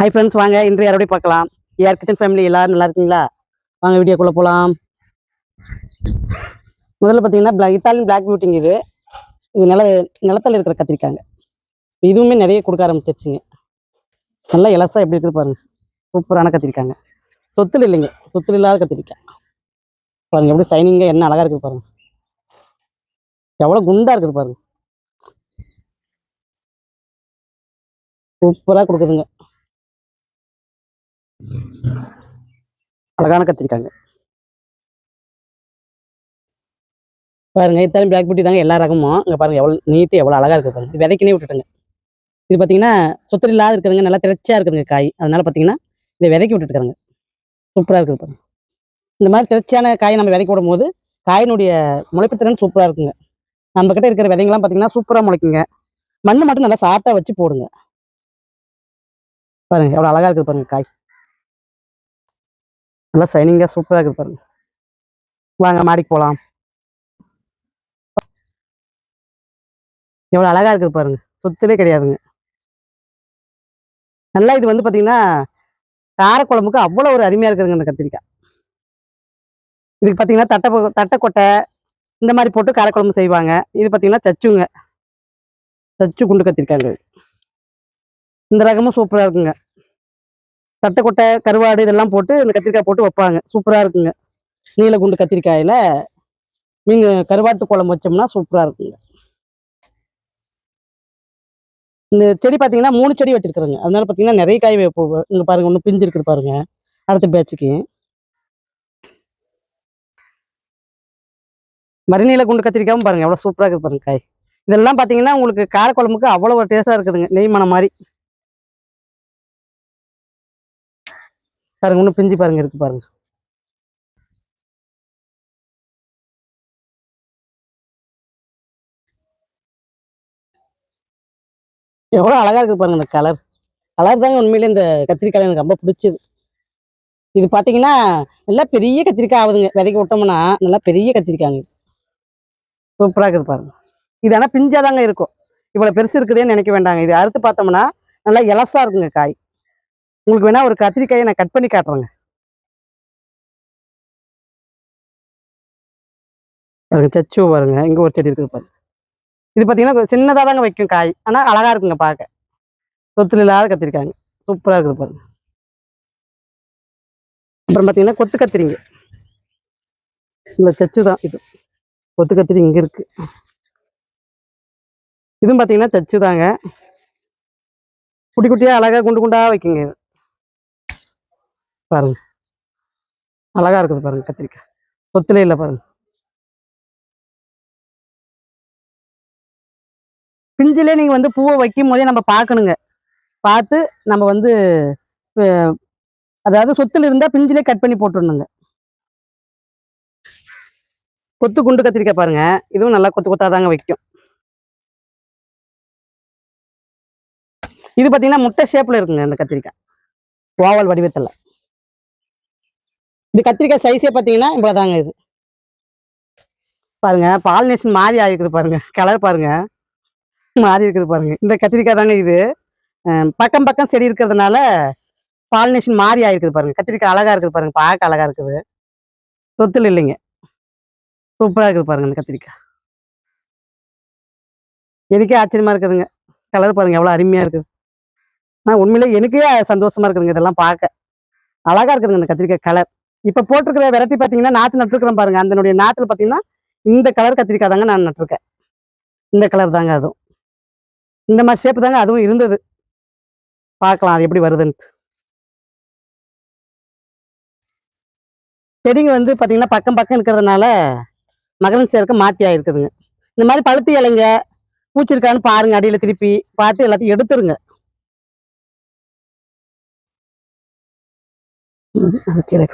Hi friends வாங்க. இன்று யாரோடய பார்க்கலாம்? யார் கிச்சன் ஃபேமிலி எல்லோரும் நல்லா இருக்கீங்களா? வாங்க வீடியோக்குள்ளே போகலாம் முதல்ல பார்த்தீங்கன்னா பிளா இத்தாலியன் பிளாக் பியூட்டிங் இது. இது நில நிலத்தில் இருக்கிற கத்திரிக்காங்க. இதுவுமே நிறைய கொடுக்க ஆரம்பிச்சிருச்சுங்க. நல்லா இலசா எப்படி இருக்குது பாருங்க. சூப்பரான கத்திரிக்காங்க. சொத்துல இல்லைங்க. சொத்துல இல்லாத கத்திரிக்காய். பாருங்கள் எப்படி சைனிங்காக என்ன அழகாக இருக்குது பாருங்கள் எவ்வளோ குண்டாக இருக்குது பாருங்கள் சூப்பராக கொடுக்குதுங்க. அழகான கத்திரிக்காங்க. பாருங்க இத்தாலும் பிளாக் பியூட்டி தாங்க எல்லா ரகமும். இங்கே பாருங்க எவ்வளோ நீட்டு எவ்வளோ அழகா இருக்குது பாருங்க. விதைக்கினே விட்டுட்டுங்க. இது பார்த்தீங்கன்னா சொத்து இல்லாத இருக்குதுங்க நல்லா திரச்சியா இருக்குதுங்க காய். அதனால பார்த்தீங்கன்னா இதை விதைக்கி விட்டுட்டுருக்காங்க சூப்பராக இருக்குது பாருங்க. இந்த மாதிரி திரச்சியான காயை நம்ம விதைக்க விடும் போது காயினுடைய முளைப்பு திறன் சூப்பராக இருக்குங்க. நம்ம கிட்ட இருக்கிற விதைங்களாம் பார்த்தீங்கன்னா சூப்பராக முளைக்குங்க. மண்ணு மட்டும் நல்லா சாப்பிட்டா வச்சு போடுங்க. பாருங்க எவ்வளோ அழகா இருக்குது பாருங்க காய். நல்லா சைனிங்காக சூப்பராக இருக்குது பாருங்க. வாங்க மாடிக்கு போகலாம் எவ்வளோ அழகா இருக்குது பாருங்க. சுத்தவே கிடையாதுங்க. நல்லா இது வந்து பார்த்தீங்கன்னா காரக்குழம்புக்கு அவ்வளோ ஒரு அருமையாக இருக்குதுங்க இந்த கத்திரிக்காய். இதுக்கு பார்த்தீங்கன்னா தட்டை தட்டைக்கொட்டை இந்த மாதிரி போட்டு காரக்குழம்பு செய்வாங்க. இது பார்த்தீங்கன்னா சச்சுங்க. சச்சு குண்டு கத்திரிக்காங்க இந்த ரகமும் சூப்பராக இருக்குங்க. தட்டைக்கொட்டை கருவாடு இதெல்லாம் போட்டு இந்த கத்திரிக்காய் போட்டு வைப்பாங்க. சூப்பராக இருக்குங்க. நீல குண்டு கத்திரிக்காயில் நீங்கள் கருவாட்டு குழம்பு வச்சோம்னா சூப்பராக இருக்குங்க. இந்த செடி பார்த்தீங்கன்னா மூணு செடி வச்சிருக்கிறேங்க. அதனால பார்த்தீங்கன்னா நிறைய காய் வைப்போம். இங்கே பாருங்க ஒன்று பிஞ்சு இருக்குது பாருங்க. அடுத்த பேச்சுக்கு. மறுநீல குண்டு கத்திரிக்காயும் பாருங்க எவ்வளோ சூப்பராக இருக்குது பாருங்க காய். இதெல்லாம் பார்த்தீங்கன்னா உங்களுக்கு காரக்குழம்புக்கு அவ்வளோ ஒரு டேஸ்ட்டாக இருக்குதுங்க நெய்மணம் மாதிரி. பாருங்க இன்னும் பிஞ்சு பாருங்க இருக்கு பாருங்க. எவ்வளோ அழகாக இருக்குது பாருங்க இந்த கலர் கலர் தாங்க உண்மையிலே இந்த கத்திரிக்காய் எனக்கு ரொம்ப பிடிச்சது. இது பார்த்தீங்கன்னா நல்லா பெரிய கத்திரிக்காய் ஆகுதுங்க. விதைக்க விட்டோம்னா நல்லா பெரிய கத்திரிக்காய்ங்க சூப்பராக இருக்குது பாருங்க. இது ஆனால் பிஞ்சாக தாங்க இருக்கும். இவ்வளோ பெருசு இருக்குதேன்னு நினைக்க வேண்டாங்க. இது அறுத்து பார்த்தோம்னா நல்லா இலசா இருக்குங்க காய். உங்களுக்கு வேணா ஒரு கத்திரிக்காயை நான் கட் பண்ணி காட்டுறேங்க. பாருங்க சச்சு பாருங்க. இங்க ஒரு செடி இருக்குது பாருங்க. இது பார்த்தீங்கன்னா சின்னதாக தாங்க வைக்கும் காய். ஆனால் அழகா இருக்குங்க பார்க்க சொத்துல இல்லாத கத்திரிக்காங்க சூப்பராக இருக்குது பாருங்க. அப்புறம் பார்த்தீங்கன்னா கொத்து கத்திரிங்க. இந்த சச்சு தான் இது. கொத்து கத்திரி இங்க இருக்கு. இதுவும் பார்த்தீங்கன்னா சச்சு தாங்க. குட்டி குட்டியா அழகா குண்டு குண்டாக வைக்குங்க இது. பாருங்க. அழகா இருக்குது பாருங்க கத்திரிக்காய். சொத்துல இல்லை பாருங்க. பிஞ்சிலே நீங்க வந்து பூவை வைக்கும் போதே நம்ம பார்க்கணுங்க. பார்த்து நம்ம வந்து அதாவது சொத்துல இருந்தா பிஞ்சிலே கட் பண்ணி போட்டுடணுங்க கொத்து குண்டு கத்திரிக்காய் பாருங்க. இதுவும் நல்லா கொத்து கொத்தாதாங்க வைக்கும். இது பார்த்தீங்கன்னா முட்டை ஷேப்பில் இருக்குங்க இந்த கத்திரிக்காய். ஓவல் வடிவத்தில். இது கத்திரிக்காய் சைஸே பாத்தீங்கன்னா இவ்வளவுதாங்க இது. பாருங்க பாலினேஷன் மாறி ஆகிருக்குது பாருங்க. கலர் பாருங்க. மாறி இருக்குது பாருங்க. இந்த கத்திரிக்காய் தாங்க இது. பக்கம் பக்கம் செடி இருக்கிறதுனால பாலினேஷன் மாறி ஆகிருக்குது பாருங்க. கத்திரிக்காய் அழகா இருக்குது பாருங்க. பார்க்க அழகா இருக்குது. சொத்துல இல்லைங்க. சூப்பராக இருக்குது பாருங்க இந்த கத்திரிக்காய். எனக்கே ஆச்சரியமா இருக்குதுங்க. கலர் பாருங்க எவ்வளோ அருமையா இருக்குது. நான் உண்மையிலே எனக்கே சந்தோஷமா இருக்குதுங்க இதெல்லாம் பார்க்க. அழகா இருக்குதுங்க இந்த கத்திரிக்காய் கலர் இப்ப போட்டிருக்கிற வெரைட்டி பாத்தீங்கன்னா நாத்து நட்டுருக்கிறேன் பாருங்க. அதனுடைய நாத்துல பாத்தீங்கன்னா இந்த கலர் கத்திரிக்காய் தாங்க நான் நட்டிருக்கேன். இந்த கலர் தாங்க அதுவும். இந்த மாதிரி ஷேப் தாங்க அதுவும் இருந்தது. பார்க்கலாம் அது எப்படி வருதுன்ட்டு. செடிங்க வந்து பார்த்தீங்கன்னா பக்கம் பக்கம் இருக்கிறதுனால மகரன் சேர்க்க மாத்தி ஆயிருக்குதுங்க. இந்த மாதிரி பழுத்து இலைங்க பூச்சி இருக்கான்னு பாருங்க அடியில் திருப்பி பார்த்து எல்லாத்தையும் எடுத்துருங்க. கீழே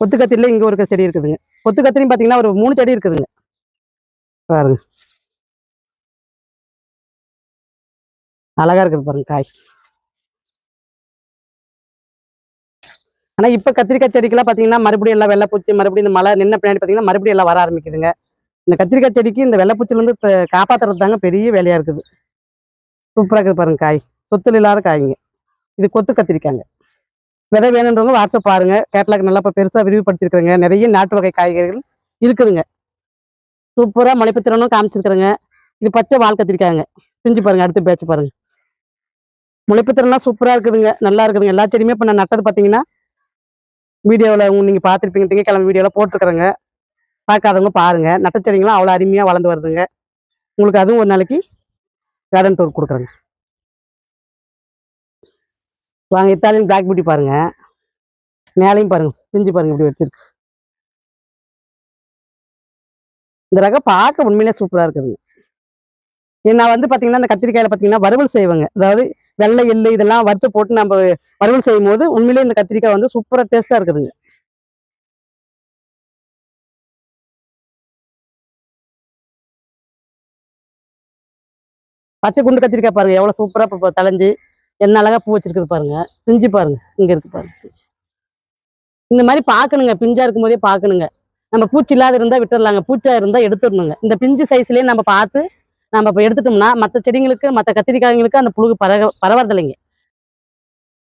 கொத்து கத்திரில இங்க ஒரு செடி இருக்குதுங்க. கொத்து கத்திரியும் பாத்தீங்கன்னா ஒரு மூணு செடி இருக்குதுங்க. பாருங்க. அழகா இருக்குது பாருங்க காய். ஆனா இப்ப கத்திரிக்காய் செடிக்கெல்லாம் பாத்தீங்கன்னா மறுபடியும் எல்லாம் வெள்ளைப்பூச்சி மறுபடியும் இந்த மழை நின்ன பின்னாடி பாத்தீங்கன்னா மறுபடியும் எல்லாம் வர ஆரம்பிக்குதுங்க. இந்த கத்திரிக்காய் செடிக்கு இந்த வெள்ளைப்பூச்சில இருந்து காப்பாத்துறது தாங்க பெரிய வேலையா இருக்குது. சூப்பரா இருக்குது பாருங்க காய். சொத்துல இல்லாத காய்ங்க. இது கொத்து கத்திரிக்காங்க விதை வேணுன்றவங்க வாட்ஸ்அப் பாருங்க. கேட்லாக் நல்லா இப்போ பெருசாக விரிவுபடுத்திருக்கிறேங்க நிறைய நாட்டு வகை காய்கறிகள் இருக்குதுங்க. சூப்பராக முளைப்புத்திறனும் காமிச்சிருக்கிறேங்க. இது பச்சை வால் கத்திரிக்காங்க பிஞ்சு பாருங்க அடுத்து பேச்சு பாருங்க. முளைப்புத்திறன்லாம் சூப்பராக இருக்குதுங்க. நல்லா இருக்குதுங்க. எல்லா செடியுமே இப்போ நான் நட்டது பார்த்தீங்கன்னா வீடியோவில் நீங்கள் பார்த்துருப்பீங்க திங்கக்கிழமை வீடியோவில் போட்டிருக்கிறேங்க. பார்க்காதவங்க பாருங்கள் நட்ட செடிங்களாம் அவ்வளோ அருமையாக வளர்ந்து வருதுங்க. உங்களுக்கு அதுவும் ஒரு நாளைக்கு கார்டன் டூர் கொடுக்குறேங்க. வாங்க இத்தாலியன் பிளாக் பியூட்டி பாருங்க. மேலையும் பாருங்க பிஞ்சு பாருங்க இப்படி வச்சிருக்கு. இந்த ரகம் பார்க்க உண்மையிலே சூப்பரா இருக்குதுங்க. ஏ, நான் வந்து பாத்தீங்கன்னா இந்த கத்திரிக்காயில பாத்தீங்கன்னா வறுவல் செய்வாங்க. அதாவது வெள்ளை எள்ளு இதெல்லாம் வறுத்து போட்டு நம்ம வறுவல் செய்யும் போது உண்மையிலே இந்த கத்திரிக்காய் வந்து சூப்பரா டேஸ்டா இருக்குதுங்க. பச்சை குண்டு கத்திரிக்காய் பாருங்க எவ்வளவு சூப்பரா இப்போ தலைஞ்சு என்ன அழகா பூ வச்சிருக்குது பாருங்க. பிஞ்சு பாருங்க. இங்க இருக்கு பாருங்க. இந்த மாதிரி பார்க்கணுங்க பிஞ்சா இருக்கும் போதே பார்க்கணுங்க நம்ம பூச்சி இல்லாத இருந்தா விட்டுடலாங்க பூச்சா இருந்தா எடுத்துடணுங்க. இந்த பிஞ்சு சைஸ்லயே நம்ம பார்த்து நம்ம இப்போ எடுத்துட்டோம்னா மற்ற செடிங்களுக்கு மற்ற கத்திரிக்காய்ங்களுக்கு அந்த புழுகு பரவ பரவறதில்லைங்க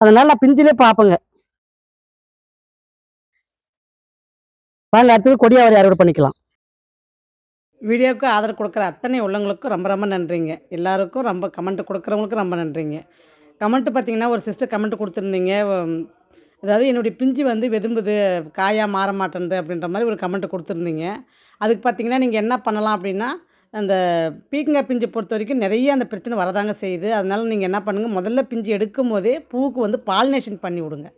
அதனால நான் பிஞ்சிலே பார்ப்பேங்க. வாங்க அடுத்தது கொடியாவரி அறுவடை பண்ணிக்கலாம். வீடியோவுக்கு ஆதரவு கொடுக்குற அத்தனை உள்ளவங்களுக்கும் ரொம்ப ரொம்ப நன்றிங்க. எல்லாருக்கும் ரொம்ப கமெண்ட் கொடுக்குறவங்களுக்கும் ரொம்ப நன்றிங்க. கமெண்ட்டு பார்த்தீங்கன்னா ஒரு சிஸ்டர் கமெண்ட் கொடுத்துருந்தீங்க. அதாவது என்னுடைய பிஞ்சு வந்து வெதும்புது காயாக மாற மாட்டேன்து அப்படின்ற மாதிரி ஒரு கமெண்ட் கொடுத்துருந்தீங்க. அதுக்கு பார்த்தீங்கன்னா நீங்கள் என்ன பண்ணலாம் அப்படின்னா அந்த பீக்கங்காய் பிஞ்சை பொறுத்த வரைக்கும் நிறைய அந்த பிரச்சனை வரதாங்க செய்யுது. அதனால் நீங்கள் என்ன பண்ணுங்கள் முதல்ல பிஞ்சு எடுக்கும் போதே பூவுக்கு வந்து பாலினேஷன் பண்ணி விடுங்க.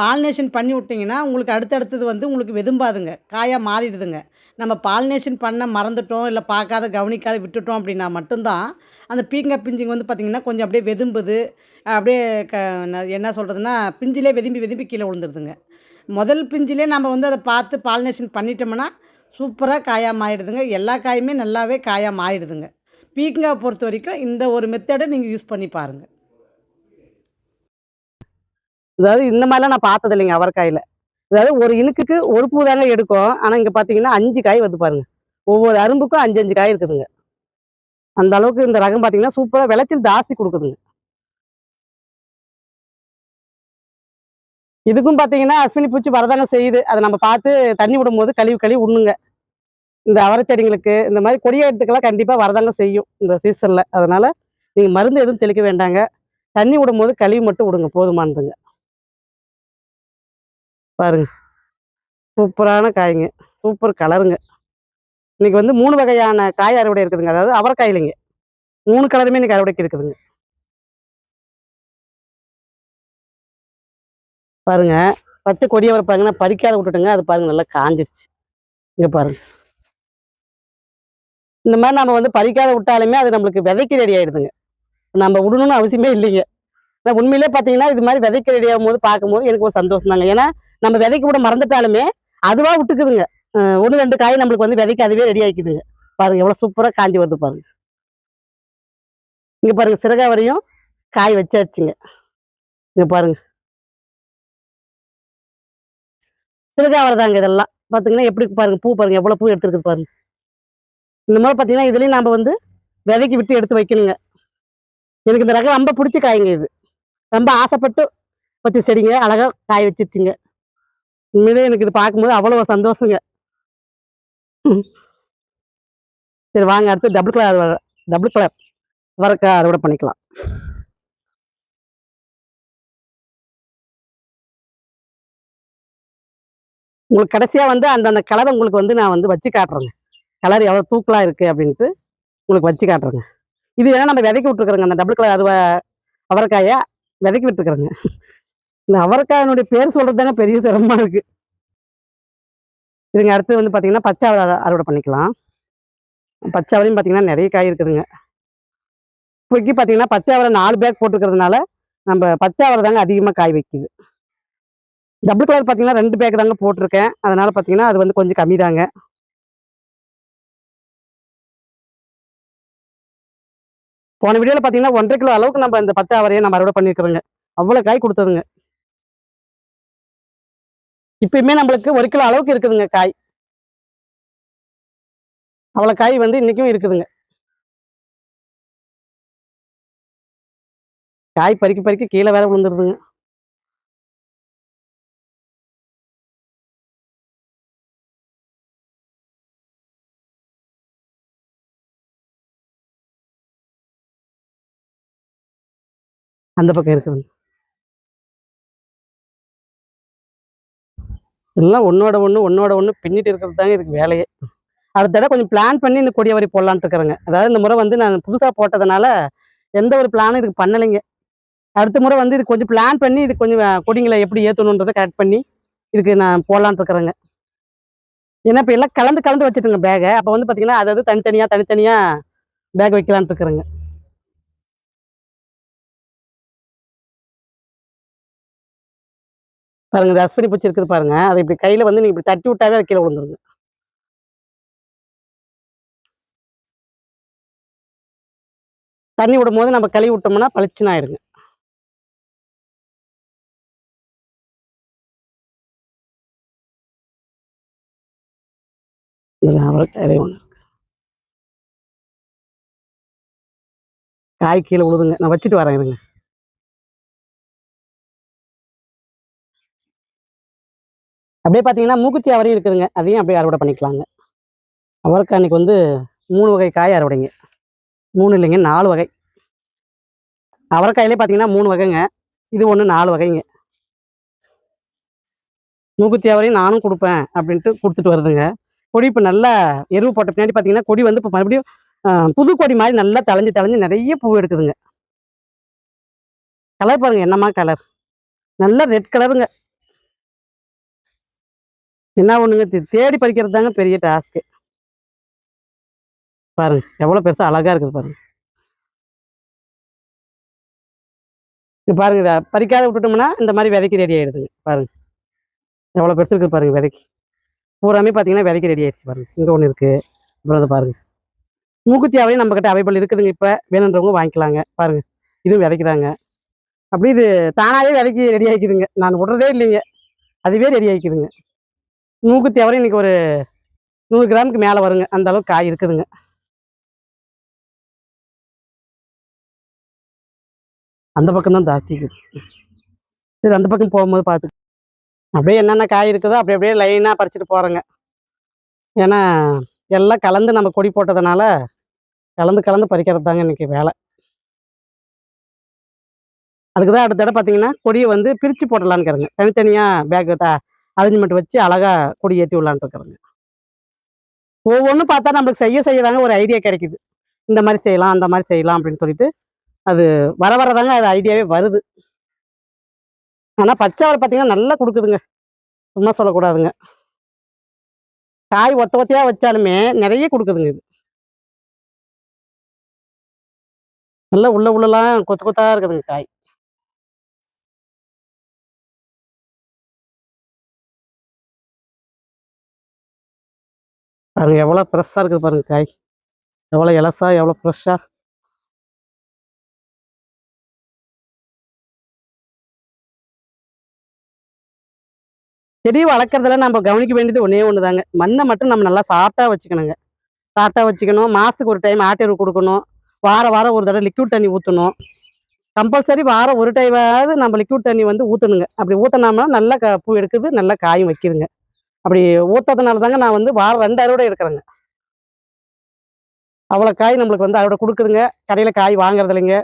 பாலினேஷன் பண்ணி விட்டிங்கன்னா உங்களுக்கு அடுத்தடுத்தது வந்து உங்களுக்கு வெதும்பாதுங்க. காயாக மாறிடுதுங்க. நம்ம பாலினேஷன் பண்ண மறந்துட்டோம் இல்லை பார்க்காத கவனிக்காத விட்டுட்டோம் அப்படின்னா மட்டும்தான் அந்த பீங்காய் பிஞ்சுங்க வந்து பார்த்திங்கன்னா கொஞ்சம் அப்படியே வெதும்புது. அப்படியே க என்ன சொல்கிறதுனா பிஞ்சிலே வெதும்பி வெதும்பி கீழே விழுந்துருதுங்க. முதல் பிஞ்சிலே நம்ம வந்து அதை பார்த்து பாலினேஷன் பண்ணிட்டோம்னா சூப்பராக காயாக மாறிடுதுங்க எல்லா காயுமே நல்லாவே காயாக மாறிடுதுங்க பீங்காய் பொறுத்த வரைக்கும் இந்த ஒரு மெத்தடை நீங்கள் யூஸ் பண்ணி பாருங்கள் அதாவது இந்த மாதிரிலாம் நான் பார்த்தது இல்லைங்க காயில் அதாவது ஒரு இழுக்குக்கு ஒரு பூ தானே எடுக்கும். ஆனால் இங்கே பார்த்தீங்கன்னா அஞ்சு காய் வந்து பாருங்க. ஒவ்வொரு அரும்புக்கும் அஞ்சு அஞ்சு காய் இருக்குதுங்க. அந்த அளவுக்கு இந்த ரகம் பார்த்தீங்கன்னா சூப்பராக விளைச்சல் ஜாஸ்தி கொடுக்குதுங்க. இதுக்கும் பார்த்தீங்கன்னா அஸ்வினி பூச்சி வரதானே செய்யுது. அதை நம்ம பார்த்து தண்ணி விடும் போது கழிவு கழுவி விடணுங்க இந்த அவரை செடிங்களுக்கு இந்த மாதிரி கொடியேற்றத்துக்கெல்லாம் கண்டிப்பாக வரதாங்க செய்யும் இந்த சீசனில் அதனால் நீங்கள் மருந்து எதுவும் தெளிக்க வேண்டாங்க. தண்ணி விடும் போது கழிவு மட்டும் விடுங்க போதுமானதுங்க. பாருங்க. சூப்பரான காய்ங்க. சூப்பர் கலருங்க. இன்னைக்கு வந்து மூணு வகையான காய் அறுவடை இருக்குதுங்க. அதாவது அவரைக்காய் இல்லைங்க மூணு கலருமே இன்னைக்கு அறுவடைக்கு இருக்குதுங்க. பாருங்க. பச்சை கொடியை வரப்பாங்க நான் பறிக்காத விட்டுட்டுங்க. அது பாருங்க நல்லா காஞ்சிருச்சு. இங்க பாருங்க. இந்த மாதிரி நம்ம வந்து பறிக்காத விட்டாலுமே அது நம்மளுக்கு விதைக்கு ரெடி ஆயிடுதுங்க. நம்ம விடணும்னு அவசியமே இல்லைங்க. ஏன்னா உண்மையிலே பார்த்தீங்கன்னா இது மாதிரி விதைக்கு ரெடி ஆகும்போது பார்க்கும்போது எனக்கு ஒரு சந்தோஷம் தாங்க ஏன்னா நம்ம விதைக்கு கூட மறந்துட்டாலுமே அதுவா விட்டுக்குதுங்க. ஒன்று ரெண்டு காய் நம்மளுக்கு வந்து விதைக்கு அதுவே ரெடி ஆகிக்குதுங்க பாருங்க எவ்வளோ சூப்பராக காஞ்சி வருது பாருங்க. இங்கே பாருங்க சிறகா வரையும் காய் வச்சாச்சுங்க. இங்கே பாருங்க. சிறுகாவரைதாங்க இதெல்லாம். பார்த்தீங்கன்னா எப்படி பாருங்க பூ பாருங்க எவ்வளோ பூ எடுத்துருக்குது பாருங்க. இந்த மாதிரி பார்த்தீங்கன்னா இதுலேயும் நாம் வந்து விதைக்கு விட்டு எடுத்து வைக்கணுங்க. எனக்கு இந்த ரகம் ரொம்ப பிடிச்ச காய்ங்க இது. ரொம்ப ஆசைப்பட்டு வச்ச செடிங்க அழகாக காய் வச்சிருச்சுங்க. உண்மையிலே எனக்கு இது பார்க்கும்போது அவ்வளோ சந்தோஷங்க. சரி வாங்க அடுத்து டபுள் கலர் டபுள் கலர் வரக்க அறுவடை பண்ணிக்கலாம். உங்களுக்கு கடைசியாக வந்து அந்தந்த கலரை உங்களுக்கு வந்து நான் வந்து வச்சு காட்டுறேங்க. கலர் எவ்வளோ தூக்கலாக இருக்கு அப்படின்ட்டு உங்களுக்கு வச்சு காட்டுறேங்க. இது வேணால் நம்ம விதைக்கி விட்டுருக்குறோங்க அந்த டபுள் கலர் அறுவை அவரைக்காயை விதைக்கி விட்டுருக்குறோங்க. இந்த அவரைக்காயினுடைய பேர் சொல்றது தாங்க பெரிய சிரமமா இருக்கு. இதுங்க அடுத்து வந்து பார்த்திங்கன்னா பச்சை அவரை அறுவடை பண்ணிக்கலாம். பச்சை அவரையும் பார்த்தீங்கன்னா நிறைய காய் இருக்குதுங்க. இப்போக்கி பார்த்தீங்கன்னா பச்சை அவரை நாலு பேக் போட்டுருக்கிறதுனால நம்ம பச்சை அவரை தாங்க அதிகமாக காய் வைக்குது. டபுள் கலர் பார்த்திங்கன்னா ரெண்டு பேக் தாங்க போட்டிருக்கேன். அதனால பார்த்தீங்கன்னா அது வந்து கொஞ்சம் கம்மி தாங்க. போன வீடியோவில் பார்த்தீங்கன்னா ஒன்றரை கிலோ அளவுக்கு நம்ம இந்த பச்சை அவரையை நம்ம அறுவடை பண்ணியிருக்கிறோங்க. அவ்வளோ காய் கொடுத்ததுங்க. இப்பயுமே நம்மளுக்கு ஒரு கிலோ அளவுக்கு இருக்குதுங்க காய். அவ்வளவு காய் வந்து இன்றைக்கும் இருக்குதுங்க. காய் பறிக்க பறிக்க கீழே வேற விழுந்துருதுங்க. அந்த பக்கம் இருக்குதுங்க. எல்லாம் ஒன்னோட ஒன்று ஒன்னோட ஒன்று பின்னிட்டு இருக்கிறது தாங்க இதுக்கு வேலையே. அடுத்த தடவை கொஞ்சம் பிளான் பண்ணி இந்த கொடிய வரி போடலான்ட்டு இருக்கிறேங்க. அதாவது இந்த முறை வந்து நான் புதுசாக போட்டதுனால எந்த ஒரு பிளானும் இதுக்கு பண்ணலைங்க. அடுத்த முறை வந்து இது கொஞ்சம் பிளான் பண்ணி இது கொஞ்சம் கொடிங்களை எப்படி ஏற்றணுன்றதை கரெக்ட் பண்ணி இதுக்கு நான் போடலான்ட்டு இருக்கிறேங்க. ஏன்னா இப்போ எல்லாம் கலந்து கலந்து வச்சுட்டுங்க பேகை அப்போ வந்து பார்த்தீங்கன்னா அதாவது தனித்தனியாக தனித்தனியாக பேக் வைக்கலான்ட்டு இருக்கிறேங்க. பாருங்க இந்த அஸ்வினி பூச்சி இருக்குது பாருங்க. அதை இப்படி கையில் வந்து நீங்கள் இப்படி தட்டி விட்டாவே அது கீழே விழுந்துருங்க தண்ணி விடும் போது நம்ம கழுவி விட்டோம்னா பளிச்சுன்னு ஆயிடுங்க. அவரைக்காய் ஒன்று காய் கீழே விழுதுங்க. நான் வச்சுட்டு வரேன் இருங்க. அப்படியே பார்த்தீங்கன்னா மூக்குத்தி அவரையும் இருக்குதுங்க. அதையும் அப்படியே அறுவடை பண்ணிக்கலாங்க. அவரைக்காய் அன்னைக்கு வந்து மூணு வகை காய் அறுவடைங்க. மூணு இல்லைங்க நாலு வகை. அவரைக்காயிலே பார்த்தீங்கன்னா மூணு வகைங்க. இது ஒன்று நாலு வகைங்க. மூக்குத்தி அவரையும் நானும் கொடுப்பேன் அப்படின்ட்டு கொடுத்துட்டு வருதுங்க. கொடி இப்போ நல்லா எருவு போட்ட பின்னாடி பார்த்தீங்கன்னா கொடி வந்து இப்போ மறுபடியும் புது கொடி மாதிரி நல்லா தலைஞ்சு தலைஞ்சு நிறைய பூ எடுக்குதுங்க. கலர் பாருங்க என்னம்மா கலர் நல்ல ரெட் கலருங்க என்ன ஒன்றுங்க தேடி பறிக்கிறது தாங்க பெரிய டாஸ்க்கு பாருங்க எவ்வளோ பெருசாக அழகாக இருக்குது பாருங்க. இங்கே பாருங்க இதை பறிக்காத விட்டுட்டோம்னா இந்த மாதிரி விதைக்கு ரெடி ஆகிடுதுங்க பாருங்க. எவ்வளோ பெருசு இருக்குது பாருங்க விதைக்கு. பூராமே பார்த்தீங்கன்னா விதைக்கு ரெடி ஆயிடுச்சு பாருங்க இங்கே ஒன்று இருக்குது அப்புறம் இதை பாருங்க. மூக்குத்தியாவையும் அவையும் நம்மக்கிட்ட அவைபிள் இருக்குதுங்க இப்போ வேணுன்றவங்க வாங்கிக்கலாங்க பாருங்க. இதுவும் விதைக்குதாங்க. அப்படி இது தானாகவே விதைக்கு ரெடி ஆகிக்குதுங்க நான் விடுறதே இல்லைங்க அதுவே ரெடி ஆகிக்குதுங்க மூக்குத்தி அவரை இன்னைக்கு ஒரு நூறு கிராமுக்கு மேலே வருங்க. அந்த அளவுக்கு காய் இருக்குதுங்க. அந்த பக்கம் தான் ஜாஸ்தி இருக்குது சரி அந்த பக்கம் போகும்போது பார்த்து அப்படியே என்னென்ன காய் இருக்குதோ அப்படி அப்படியே லைனாக பறிச்சுட்டு போகிறேங்க ஏன்னா எல்லாம் கலந்து நம்ம கொடி போட்டதுனால கலந்து கலந்து பறிக்கிறது தாங்க இன்றைக்கி வேலை. அதுக்கு தான் அடுத்த தடவை பார்த்தீங்கன்னா கொடியை வந்து பிரித்து போடலான்னு இருக்கிறேங்க தனித்தனியாக பேக் அரேஞ்ச்மெண்ட் வச்சு அழகா கொடி ஏற்றி விடலான்ட்டு ஒவ்வொன்றும் பார்த்தா நம்மளுக்கு செய்ய செய்யதாங்க ஒரு ஐடியா கிடைக்குது. இந்த மாதிரி செய்யலாம் அந்த மாதிரி செய்யலாம் அப்படின்னு சொல்லிட்டு அது வர வரதாங்க அது ஐடியாவே வருது. ஆனால் பச்சை வர பார்த்தீங்கன்னா நல்லா கொடுக்குதுங்க. சும்மா சொல்லக்கூடாதுங்க. காய் ஒத்த ஒத்தையாக வச்சாலுமே நிறைய கொடுக்குதுங்க இது. நல்லா உள்ள உள்ளலாம் கொத்து கொத்தா இருக்குதுங்க காய். பாருங்க எவ்வளோ ஃப்ரெஷ்ஷாக இருக்குது பாருங்க காய். எவ்வளோ இலசா எவ்வளோ ஃப்ரெஷ்ஷாக செடி வளர்க்குறதுல நம்ம கவனிக்க வேண்டியது ஒன்றே ஒன்று தாங்க மண்ணை மட்டும் நம்ம நல்லா சாஃப்டாக வச்சுக்கணுங்க. சாஃப்டாக வச்சுக்கணும். மாதத்துக்கு ஒரு டைம் ஆட்டெரு கொடுக்கணும். வாரம் வாரம் ஒரு தடவை லிக்யூட் தண்ணி ஊற்றணும் கம்பல்சரி வாரம் ஒரு டைமாவது நம்ம லிக்யூட் தண்ணி வந்து ஊற்றணுங்க அப்படி ஊற்றினோம்னா நல்லா க பூ எடுக்குது நல்லா காயும் வைக்குதுங்க. அப்படி ஊற்றதுனால தாங்க நான் வந்து வாரம் ரெண்டு அறுவடை எடுக்கிறேங்க. அவ்வளோ காய் நம்மளுக்கு வந்து அறுவடை கொடுக்குதுங்க. கடையில் காய் வாங்குறது இல்லைங்க.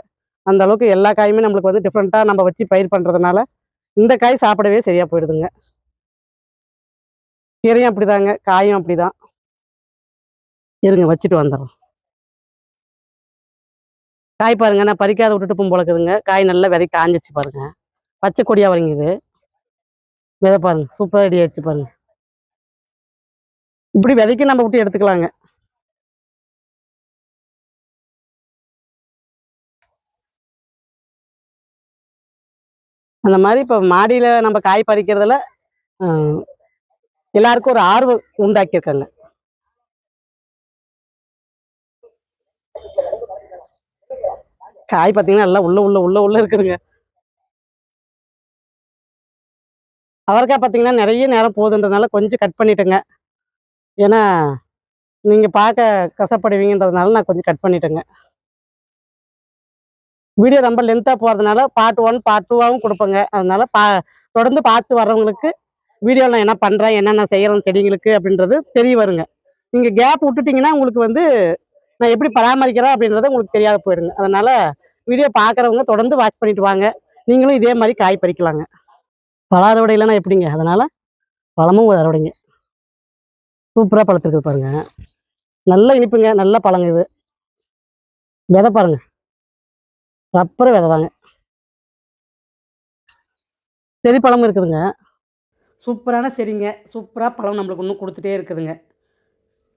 அந்த அளவுக்கு எல்லா காயுமே நம்மளுக்கு வந்து டிஃப்ரெண்ட்டாக நம்ம வச்சு பயிர் பண்ணுறதுனால இந்த காய் சாப்பிடவே சரியாக போயிடுதுங்க. கீரையும் அப்படிதாங்க காயும் அப்படிதான். இருங்க வச்சுட்டு வந்துடுறோம் காய் பாருங்க நான் பறிக்காத விட்டுட்டு போகும் போலக்குதுங்க காய் நல்லா விதை காஞ்சிச்சு பாருங்க. பச்சை கொடியாக வரீங்க இது விதை பாருங்க சூப்பராக ரெடி ஆயிடுச்சு பாருங்க. இப்படி விதைக்கு நம்ம விட்டு எடுத்துக்கலாங்க. அந்த மாதிரி இப்போ மாடியில் நம்ம காய் பறிக்கிறதுல எல்லாருக்கும் ஒரு ஆர்வம் உண்டாக்கியிருக்காங்க. காய் பார்த்தீங்கன்னா எல்லாம் உள்ள உள்ள உள்ள உள்ள இருக்குதுங்க. அவரைக்காய் பார்த்தீங்கன்னா நிறைய நேரம் போகுதுன்றதுனால கொஞ்சம் கட் பண்ணிட்டேங்க. ஏன்னா நீங்கள் பார்க்க கஷ்டப்படுவீங்கன்றதுனால நான் கொஞ்சம் கட் பண்ணிட்டேங்க. வீடியோ ரொம்ப லென்த்தாக போகிறதுனால பார்ட் ஒன் பார்ட் டூவாகவும் கொடுப்பேங்க. அதனால பா தொடர்ந்து பார்த்து வர்றவங்களுக்கு வீடியோவில் நான் என்ன பண்ணுறேன் என்னென்ன செய்கிறேன் செடிங்களுக்கு அப்படின்றது தெரிய வருங்க. நீங்கள் கேப் விட்டுட்டிங்கன்னா உங்களுக்கு வந்து நான் எப்படி பராமரிக்கிறேன் அப்படின்றத உங்களுக்கு தெரியாத போயிடுங்க. அதனால் வீடியோ பார்க்குறவங்க தொடர்ந்து வாட்ச் பண்ணிட்டு வாங்க. நீங்களும் இதே மாதிரி காய் பறிக்கலாங்க. பழ அறுவடை இல்லைன்னா எப்படிங்க? அதனால் பழமும் அறுவடைங்க சூப்பராக பழத்திருக்கு பாருங்க. நல்ல இனிப்புங்க நல்ல பழங்க இது. விதை பாருங்க. ரப்பர் விதை தாங்க. செடி பழமும் இருக்குதுங்க. சூப்பரான செடிங்க சூப்பராக பழம் நம்மளுக்கு இன்னும் கொடுத்துட்டே இருக்குதுங்க.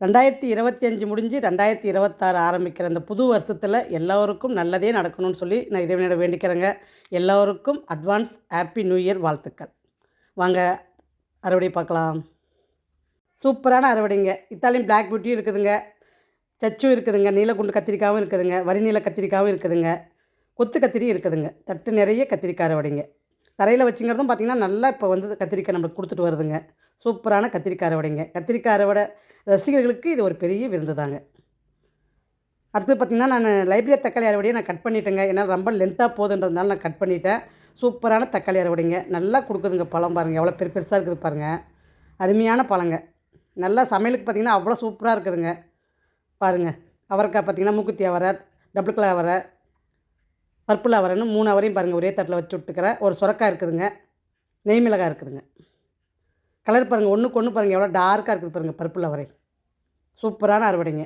ரெண்டாயிரத்தி இருபத்தி அஞ்சு முடிஞ்சு ரெண்டாயிரத்தி இருபத்தாறு ஆரம்பிக்கிற இந்த புது வருஷத்தில் எல்லோருக்கும் நல்லதே நடக்கணும்னு சொல்லி நான் இறைவனிட வேண்டிக்கிறேங்க. எல்லோருக்கும் அட்வான்ஸ் ஹாப்பி நியூ இயர் வாழ்த்துக்கள். வாங்க அறுவடை பார்க்கலாம். சூப்பரான அறுவடைங்க. இத்தாலியன் பிளாக் பியூட்டியும் இருக்குதுங்க. சச்சும் இருக்குதுங்க. நீலக்குண்டு கத்திரிக்காயும் இருக்குதுங்க. வரி நீல கத்திரிக்காயும் இருக்குதுங்க. கொத்து கத்திரியும் இருக்குதுங்க. தட்டு நிறைய கத்திரிக்காய் அறுவடைங்க. தரையில் வச்சுங்கிறதும் பார்த்திங்கன்னா நல்லா இப்போ வந்து கத்திரிக்காய் நம்மளுக்கு கொடுத்துட்டு வருதுங்க. சூப்பரான கத்திரிக்காய் அறுவடைங்க. கத்திரிக்காய் அறுவடை ரசிகர்களுக்கு இது ஒரு பெரிய விருந்து தாங்க. அடுத்தது பார்த்திங்கன்னா நான் லைப்ரரி தக்காளி அறுவடையை நான் கட் பண்ணிட்டேங்க. ஏன்னா ரொம்ப லென்த்தாக போதுன்றதுனால நான் கட் பண்ணிட்டேன். சூப்பரான தக்காளி அறுவடைங்க. நல்லா கொடுக்குதுங்க பழம் பாருங்கள் எவ்வளோ பெரு பெருசாக இருக்குது பாருங்கள் அருமையான பழங்க. நல்லா சமையலுக்கு பார்த்திங்கன்னா அவ்வளோ சூப்பராக இருக்குதுங்க. பாருங்கள் அவரைக்காய் பார்த்திங்கன்னா மூக்குத்தி அவரை டபுள் கலர் அவரை பர்பிள் அவரைன்னு மூணு அவரையும் பாருங்கள் ஒரே தட்டில் வச்சு விட்டுக்கிறேன் ஒரு சுரக்காய் இருக்குதுங்க. நெய் மிளகாய் இருக்குதுங்க. கலர் பாருங்கள் ஒன்றுக்கு ஒன்று பாருங்கள் எவ்வளோ டார்க்காக இருக்குது பாருங்கள் பர்பிள் அவரை. சூப்பரான அறுவடைங்க.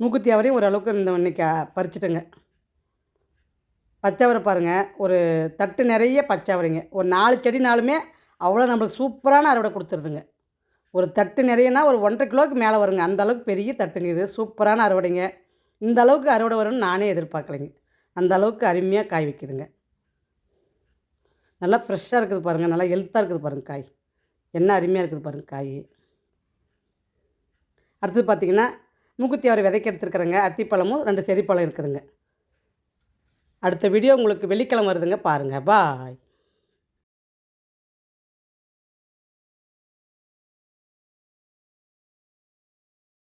மூக்குத்தி அவரையும் ஓரளவுக்கு இந்த இன்னைக்கு பறிச்சிட்டேங்க. பச்சை அவரை பாருங்கள் ஒரு தட்டு நிறைய பச்சை அவரைங்க. ஒரு நாலு செடினாலுமே அவ்வளோ நம்மளுக்கு சூப்பரான அறுவடை கொடுத்துருதுங்க. ஒரு தட்டு நிறையனா ஒரு ஒன்றரை கிலோவுக்கு மேலே வருங்க. அந்த அளவுக்கு பெரிய தட்டுங்க இது சூப்பரான அறுவடைங்க. இந்த அளவுக்கு அறுவடை வரும்னு நானே எதிர்பார்க்கலைங்க. அந்த அளவுக்கு அருமையாக காய் வைக்குதுங்க. நல்லா ஃப்ரெஷ்ஷாக இருக்குது பாருங்கள் நல்லா ஹெல்த்தாக இருக்குது பாருங்கள் காய். என்ன அருமையாக இருக்குது பாருங்கள் காய். அடுத்தது பார்த்திங்கன்னா மூக்குத்தி அவரை விதைக்க எடுத்துருக்குறேங்க. அத்திப்பழமும் ரெண்டு செரிப்பழம் இருக்குதுங்க. அடுத்த வீடியோ உங்களுக்கு வெள்ளிக்கிழமை வருதுங்க பாருங்கள் பாய்.